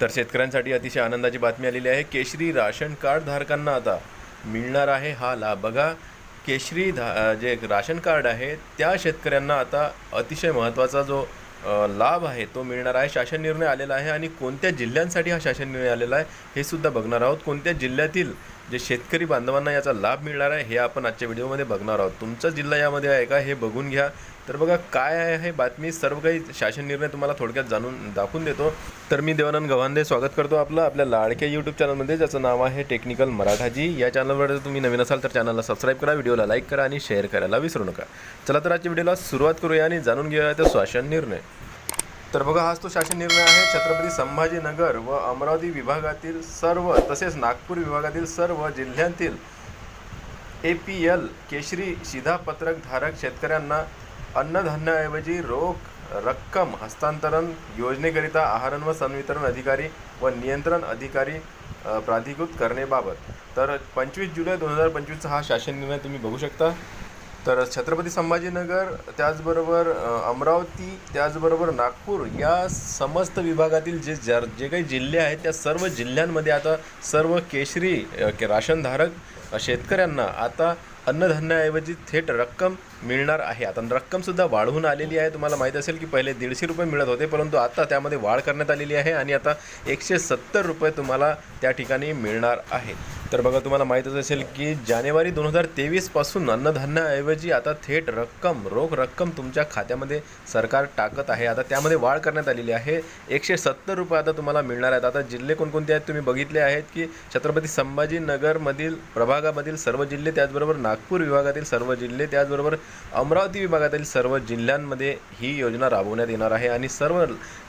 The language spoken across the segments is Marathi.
तर शेतकऱ्यांसाठी अतिशय आनंदाची बातमी आलेली आहे. केशरी राशन कार्ड धारकांना आता मिळणार आहे हा लाभ. बघा केशरी धा जे राशन कार्ड आहे त्या शेतकऱ्यांना आता अतिशय महत्त्वाचा जो लाभ आहे तो मिळणार आहे. शासन निर्णय आलेला आहे आणि कोणत्या जिल्ह्यांसाठी हा शासन निर्णय आलेला आहे हे सुद्धा बघणार आहोत. कोणत्या जिल्ह्यातील जे शेतकरी बांधवांना याचा लाभ मिळणार आहे हे आपण आजच्या व्हिडिओमध्ये बघणार आहोत. तुमचा जिल्हा यामध्ये आहे का हे बघून घ्या. तर बघा काय आहे हे बातमी सर्व काही शासन निर्णय तुम्हाला थोडक्यात जाणून दाखवून देतो. तर मी देवानंद गव्हांदे स्वागत करतो आपलं आपल्या लाडक्या यूट्यूब चॅनलमध्ये ज्याचं नाव आहे टेक्निकल मराठाजी. या चॅनलवर जर तुम्ही नवीन असाल तर चॅनलला सबस्क्राईब करा व्हिडिओला लाईक करा आणि शेअर करायला विसरू नका. चला तर आजच्या व्हिडिओला सुरुवात करूया आणि जाणून घेऊया तर शासन निर्णय. तर बघा हाच तो शासन निर्णय आहे. छत्रपती संभाजीनगर व अमरावती विभागातील सर्व तसेच नागपूर विभागातील सर्व जिल्ह्यांतील ए पी एल केशरी शिधापत्रकधारक शेतकऱ्यांना अन्नधान्याऐवजी रोख रक्कम हस्तांतरण योजनेकरिता आहारण व संवितरण अधिकारी व नियंत्रण अधिकारी प्राधिकृत करण्याबाबत. तर पंचवीस जुलै दोन हजार पंचवीसचा हा शासन निर्णय तुम्ही बघू शकता. तर छत्रपती संभाजीनगर त्याचबरोबर अमरावती त्याचबरोबर नागपूर या समस्त विभागातील जे जर जे काही जिल्हे आहेत त्या सर्व जिल्ह्यांमध्ये आता सर्व केशरी के राशनधारक शेतकऱ्यांना आता अन्नधान्याऐवजी थेट रक्कम मिळणार आहे. आता रक्कमसुद्धा वाढवून आलेली आहे. तुम्हाला माहीत असेल की पहिले दीडशे रुपये मिळत होते परंतु आता त्यामध्ये वाढ करण्यात आलेली आहे आणि आता एकशे सत्तर रुपये तुम्हाला त्या ठिकाणी मिळणार आहे. तर बघा तुम्हाला माहीतच असेल की जानेवारी दोन हजार तेवीसपासून अन्नधान्याऐवजी आता थेट रक्कम रोख रक्कम तुमच्या खात्यामध्ये सरकार टाकत आहे. आता त्यामध्ये वाढ करण्यात आलेली आहे. एकशे सत्तर रुपये आता तुम्हाला मिळणार आहेत. आता जिल्हे कोणकोणते आहेत तुम्ही बघितले आहेत की छत्रपती संभाजीनगरमधील प्रभागामधील सर्व जिल्हे त्याचबरोबर नागपूर विभागातील सर्व जिल्हे त्याचबरोबर अमरावती विभागातील सर्व जिल्ह्यांमध्ये ही योजना राबवण्यात येणार आहे. आणि सर्व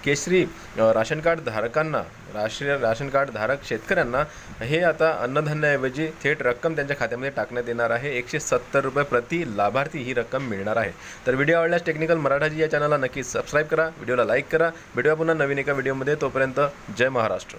केशरी राशन कार्ड धारकांना राष्ट्रीय राशन कार्ड धारक शेतकऱ्यांना हे आता अन्नधान्याऐवजी थेट रक्कम त्यांच्या खात्यामध्ये टाकण्यात येणार आहे. एकशे सत्तर रुपये प्रति लाभार्थी ही रक्कम मिळणार आहे. तर व्हिडिओ आवडल्यास टेक्निकल मराठाजी या चॅनलला नक्की सबस्क्राईब करा. व्हिडिओला लाईक करा. भेटूया पुन्हा नवीन एका व्हिडिओमध्ये. तोपर्यंत जय महाराष्ट्र.